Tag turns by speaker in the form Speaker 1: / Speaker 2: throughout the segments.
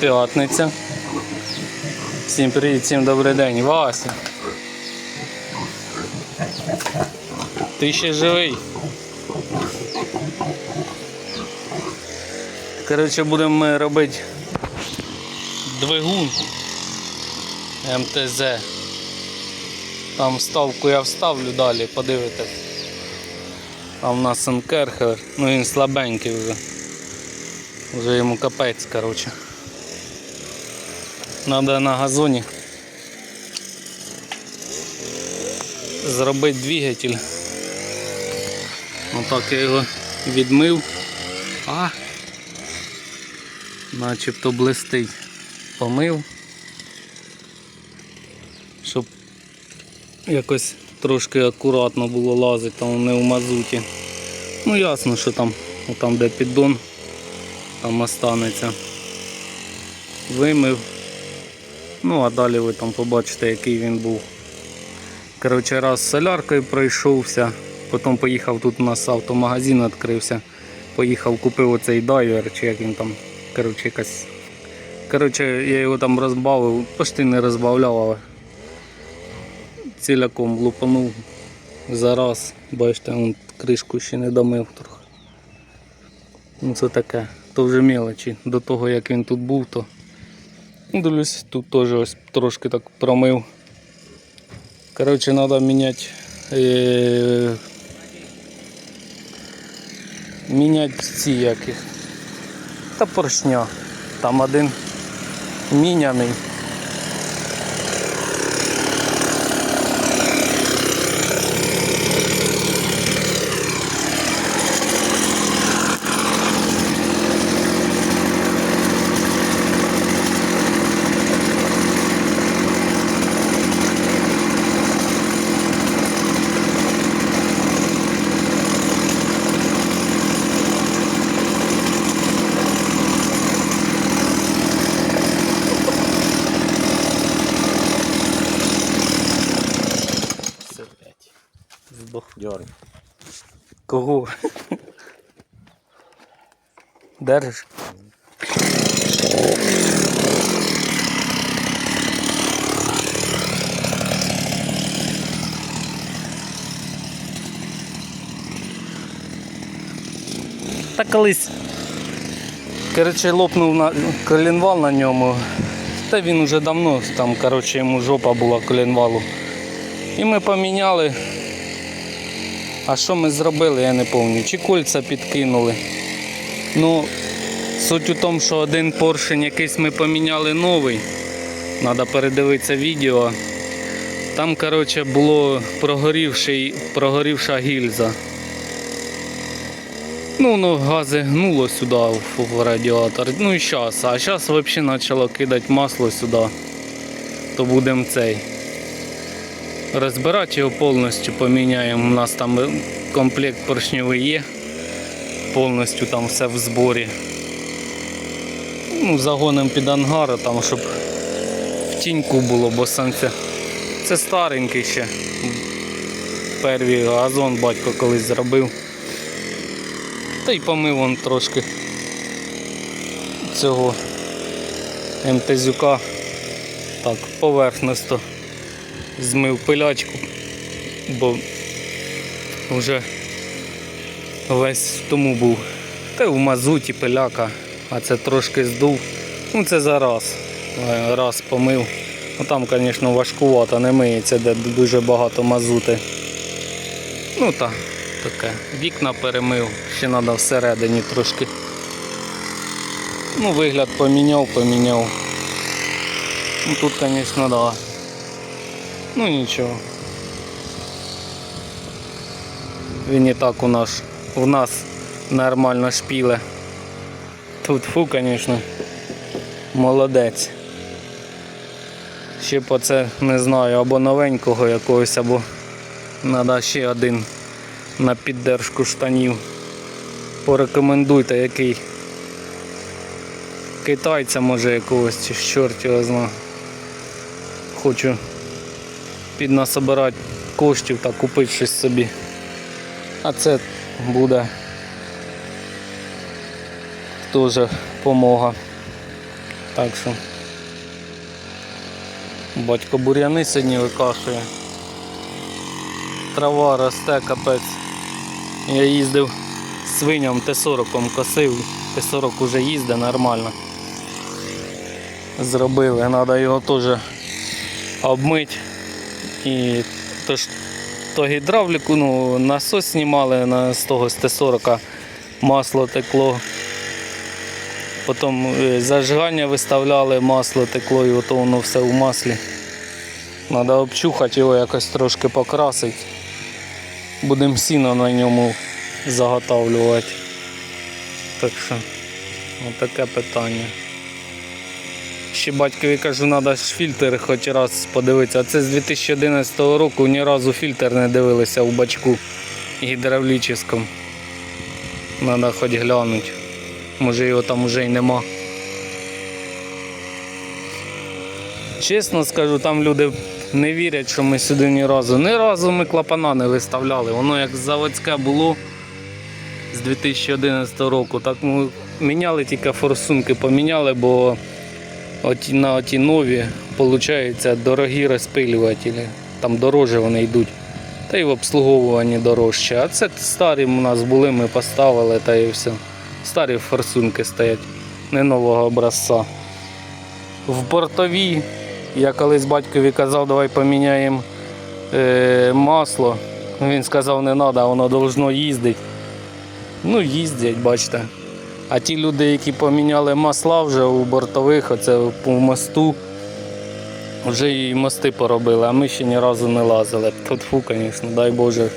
Speaker 1: П'ятниця. Всім привіт, всім добрий день. Вася. Ти ще живий. Коротше, будемо ми робити двигун МТЗ. Там вставку я вставлю далі, подивитесь. А в нас Енкерхер, ну він слабенький вже. Вже йому капець, коротше. Надо на газоні зробити двигатель. Отак я його відмив. А! Начебто блистить. Помив. Щоб якось трошки акуратно було лазити, там не в мазуті. Ну ясно, що там, там де піддон, там останеться. Вимив. Ну а далі ви там побачите, який він був. Коротше, раз соляркою пройшовся, потім поїхав тут у нас автомагазин відкрився. Поїхав, купив оцей дайвер, чи як він там. Коротше, якась. Коротше, я його там розбавив, почти не розбавляв, але ціляком лупанув зараз. Бачите, он кришку ще не домив трохи. Ну це таке, то вже мелочі. До того як він тут був, то дивлюсь, тут теж ось трошки так промив. Коротше, треба міняти. Е... Міняти ці яких. Та поршня. Там один міняний. Здох. Кого? Держиш? Та колись. Коротше, лопнув на колінвал на ньому. Та він уже давно там, коротше, йому жопа була колінвалу. І ми поміняли. А що ми зробили, я не пам'ятаю. Чи кольця підкинули. Ну, суть у тому, що один поршень якийсь ми поміняли новий. Треба передивитися відео. Там, коротше, було прогорівший, прогорівша гільза. Ну, воно гази гнуло сюди в радіатор. Ну і зараз. А зараз взагалі почало кидати масло сюди. То будемо цей розбирати його повністю поміняємо. У нас там комплект поршньовий є. Повністю там все в зборі. Ну, загонимо під ангар, там, щоб в тіньку було, бо сонце. Це старенький ще. Первий газон батько колись зробив. Та й помив он трошки цього МТЗюка. Так, поверхносто змив пилячку, бо вже весь в тому був. Та в мазуті пиляка, а це трошки здув. Ну це зараз. Е, Раз помив. Ну там, звісно, важкувато, не миється, де дуже багато мазути. Ну так, таке. Вікна перемив, ще треба всередині трошки. Ну, вигляд поміняв, поміняв. Ну тут, звісно, да. Ну нічого. Він і так у нас у нас нормально шпіле. Тут фу, звісно, молодець. Ще по це не знаю, або новенького якогось, або треба ще один на піддержку штанів. Порекомендуйте який. Китайця може якогось, чи чорт його зна. Хочу піднасобирати коштів та купити щось собі. А це буде теж помога. Так що батько бур'яни сьогодні викашує. Трава росте, капець. Я їздив свиням Т-40 косив. Т-40 уже їздить нормально. Зробили, треба його теж обмити. І то, то гідравліку, ну, насос знімали на з того з Т-40, масло текло. Потім е, зажигання виставляли, масло текло і ото воно все в маслі. Треба обчухати його якось трошки покрасити. Будемо сіно на ньому заготовлювати. Так що, таке питання. Ще батькові кажу, треба ж фільтр хоч раз подивитися. А це з 2011 року ні разу фільтр не дивилися у бачку гідравлічному. Треба хоч глянути. Може його там уже й нема. Чесно скажу, там люди не вірять, що ми сюди ні разу. Ні разу ми клапана не виставляли. Воно як заводське було з 2011 року. Так ми міняли тільки форсунки, поміняли, бо оті, на оті нові, виходить, дорогі розпилювателі. Там дорожче вони йдуть. Та й в обслуговуванні дорожче. А це старі у нас були, ми поставили та і все. Старі форсунки стоять, не нового образця. В бортовій я колись батькові казав, давай поміняємо е, масло. Він сказав, не треба, воно должно їздити. Ну, їздять, бачите. А ті люди, які поміняли масла вже у бортових, оце по мосту, вже і мости поробили, а ми ще ні разу не лазили. Тут фу, звісно, дай Боже,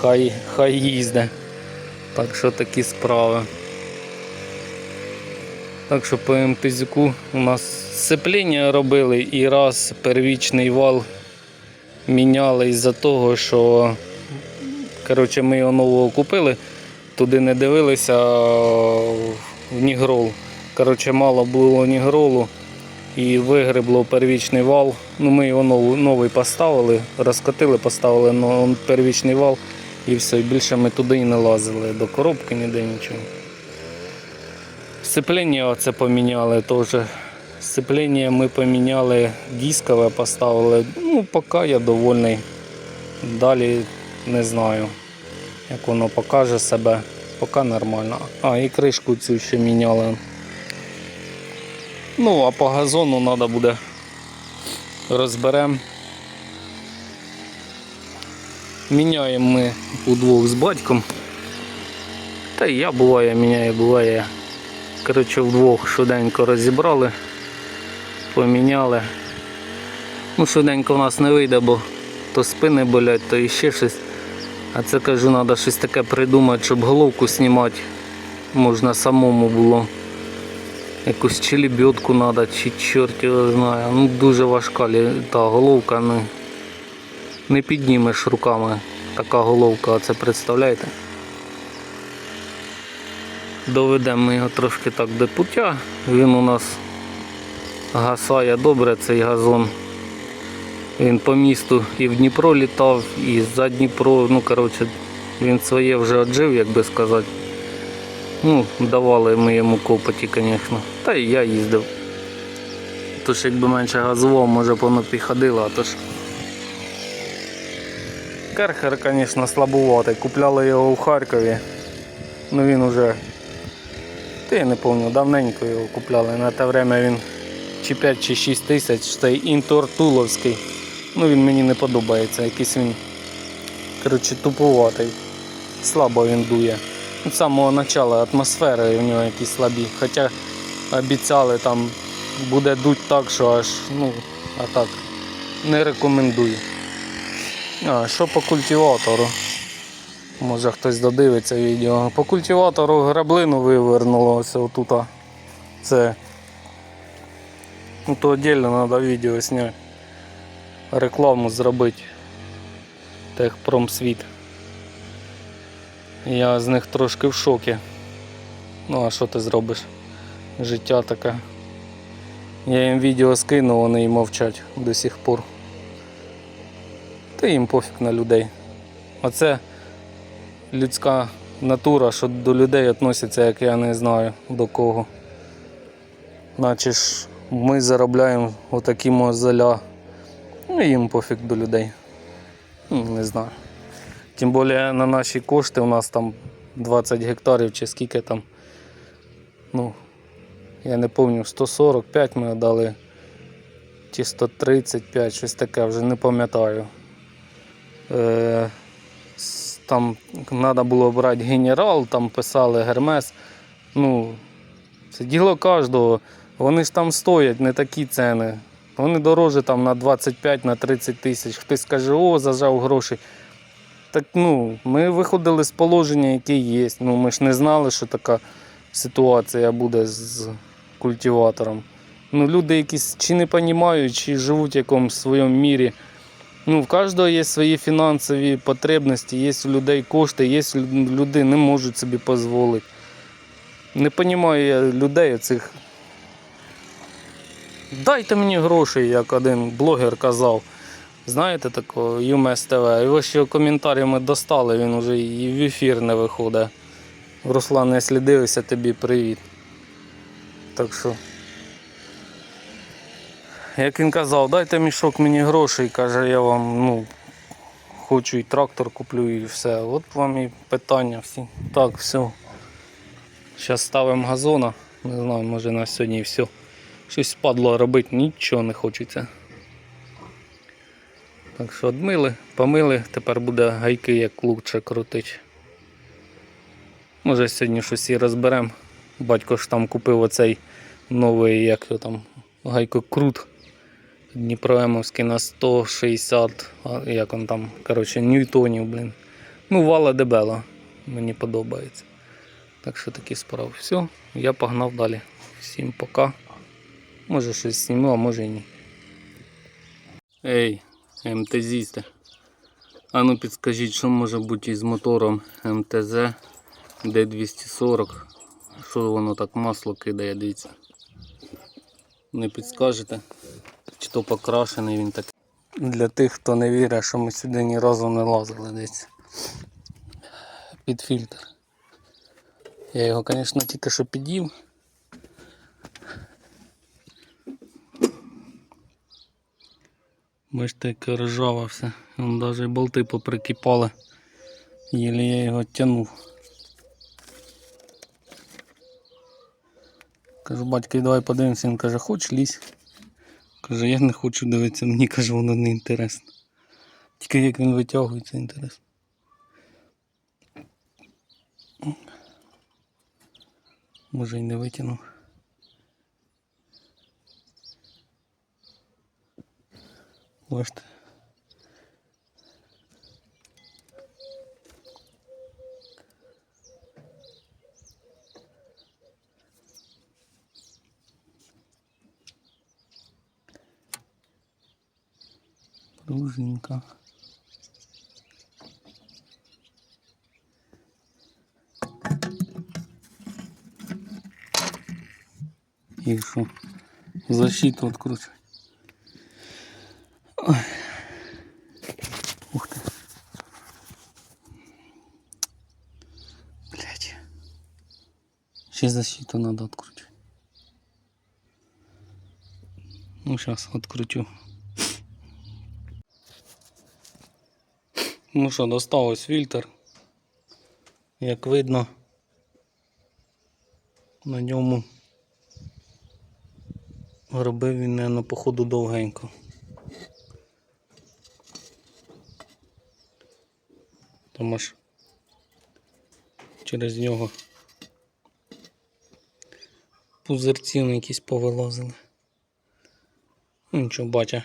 Speaker 1: хай, хай їздить. Так що такі справи. Так що по МТЗку у нас сцепління робили і раз первічний вал міняли із-за того, що коротше, ми його нового купили, туди не дивилися в нігрол. Коротше, мало було нігролу і вигребло первічний вал. Ну, ми його новий, поставили, розкотили, поставили первічний вал і все, більше ми туди і не лазили, до коробки ніде нічого. Сцеплення оце поміняли теж. Сцеплення ми поміняли, дискове поставили. Ну, поки я довольний. Далі не знаю, як воно покаже себе. Поки нормально. А, і кришку цю ще міняли. Ну, а по газону треба буде розберемо. Міняємо ми удвох з батьком. Та і я буває, міняю, буває. Коротше, вдвох швиденько розібрали, поміняли. Ну, швиденько в нас не вийде, бо то спини болять, то іще щось. А це кажу, треба щось таке придумати, щоб головку знімати. Можна самому було. Якусь чи лебедку треба, чи чорт його знає. Ну дуже важка та головка. Ну, не піднімеш руками така головка, а це представляєте? Доведемо його трошки так до пуття. Він у нас гасає добре цей газон. Він по місту і в Дніпро літав, і за Дніпро, ну коротше, він своє вже оджив, як би сказати. Ну, давали ми йому копоті, звісно. Та і я їздив. Тож якби менше газував, може б воно підходило, а то ж. Керхер, звісно, слабуватий. Купляли його у Харкові. Ну він уже та я не пам'ятаю, давненько його купляли. На те время він чи 5 чи 6 тисяч, цей інтор Туловський. Ну він мені не подобається, якийсь він коротше, туповатий. Слабо він дує. З самого початку атмосфери в нього якісь слабі. Хоча обіцяли там буде дуть так, що аж, ну, а так, не рекомендую. А, що по культиватору? Може хтось додивиться відео. По культиватору граблину вивернуло ось отут. Це. Ну то віддільно треба відео зняти. Рекламу зробити. Техпромсвіт. Я з них трошки в шокі. Ну а що ти зробиш? Життя таке. Я їм відео скину, вони і мовчать до сих пор. Та їм пофіг на людей. Оце людська натура, що до людей відносяться, як я не знаю до кого. Наче ж ми заробляємо отакі мозоля. Ну їм пофіг до людей. Ну, Не знаю. Тим більше на наші кошти у нас там 20 гектарів чи скільки там. Ну, я не пам'ятаю, 145 ми дали. Чи 135, щось таке, вже не пам'ятаю. Е, там треба було брати генерал, там писали Гермес. Ну, це діло кожного. Вони ж там стоять не такі ціни. Вони дорожчі там на 25 на 30 тисяч. Хтось каже, о, зажав гроші. Так ну, ми виходили з положення, яке є. Ну, ми ж не знали, що така ситуація буде з культиватором. Ну, люди якісь чи не розуміють, чи живуть в якомусь своєму мірі. Ну, в кожного є свої фінансові потребності, є у людей кошти, є люди не можуть собі дозволити. Не розумію я людей цих. Дайте мені грошей, як один блогер казав. Знаєте такого ЮМС ТВ. Його ще коментарями достали, він вже і в ефір не виходить. Руслан, якщо дивишся, тобі привіт. Так що. Як він казав, дайте мішок мені грошей, каже, я вам ну, хочу і трактор куплю і все. От вам і питання всі. Так, все. Зараз ставимо газона. Не знаю, може на сьогодні і все. Щось падло робити, нічого не хочеться. Так що одмили, помили, тепер буде гайки як лучше крутить. Може сьогодні щось і розберемо. Батько ж там купив оцей новий, як його там, гайкокрут. Дніпроемовський на 160, а як он там, коротше, ньютонів, блін. Ну, вала дебела. Мені подобається. Так що такі справи. Все, я погнав далі. Всім пока. Може щось зніму, а може і ні. Ей, МТЗісти. А ну підскажіть, що може бути із мотором МТЗ D240. Що воно так масло кидає, дивіться. Не підскажете? Чи то покрашений він так. Для тих, хто не вірить, що ми сюди ні разу не лазили десь. Під фільтр. Я його, звісно, тільки що під'їв. Бачите, яке ржаве все. Вон навіть болти поприкипали. Єлі я його тягнув. Кажу, батько, давай подивимося. Він каже, хоч лізь. Каже, я не хочу дивитися, мені каже, воно не інтересно. Тільки як він витягується, інтересно. Може й не витягнув. Бачите. Пружинка. І що? Защиту відкручу. Ой. Ух ти. Блять. Ще защиту надо откручивать. Ну, сейчас откручу. Ну що, достав ось фільтр. Як видно, на ньому робив він, наверно, походу довгенько. Тому ж через нього пузирці на якісь повилазили. Ну, нічого, батя,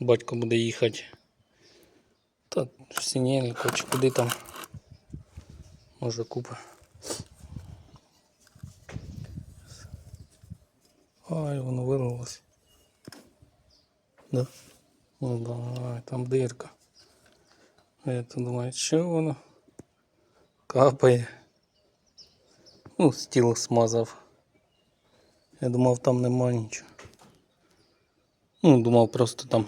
Speaker 1: батько буде їхати. Та в Сінєльку чи куди там. Може купа. Ай, воно вирвалось. Да? Ну давай, там дирка. Я то думаю, що воно капає. Ну, стіл смазав. Я думав, там нема нічого. Ну, думав просто там.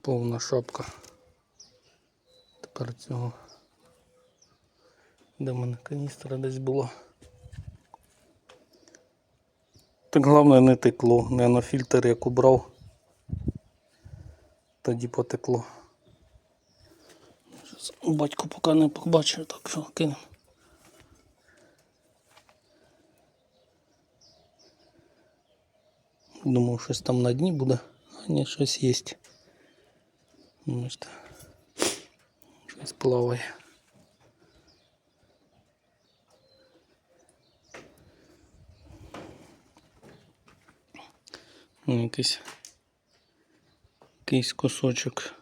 Speaker 1: Повна шапка. Тепер цього Де в мене каністра десь була. Так головне не текло, не на фільтр як убрав. Тоді потекло. Батько поки не побачив, так що кинемо. Думав, щось там на дні буде, а ні, щось є. Щось плаває. Ну, якийсь, якийсь кусочок.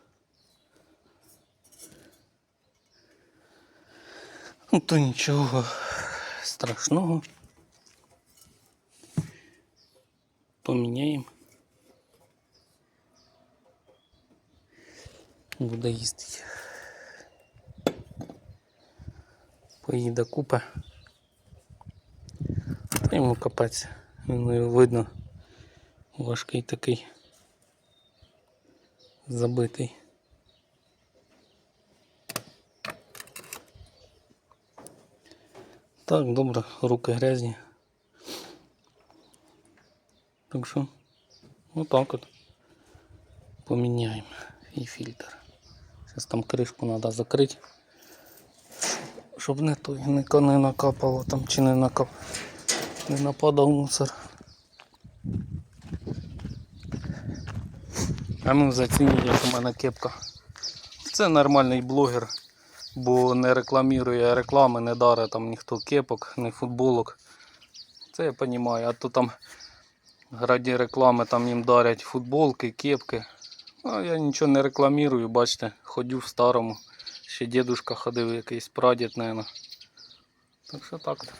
Speaker 1: То нічого страшного. Поміняємо. Буде їздити. Поїде купе. Та йому капець. Він видно. Важкий такий. Забитий. Так, добре, руки грязні. Так що, отак от. Поміняємо і фільтр. Зараз там кришку треба закрити. Щоб не той не, накапало там чи не накап. Не нападав мусор. А ну зацініть, як у мене кепка. Це нормальний блогер, бо не рекламірує реклами, не дарить там ніхто кепок, ні футболок. Це я розумію, а то там раді реклами там їм дарять футболки, кепки. А я нічого не рекламірую, бачите, ходю в старому. Ще дідушка ходив, якийсь прадід, мабуть. Так що так.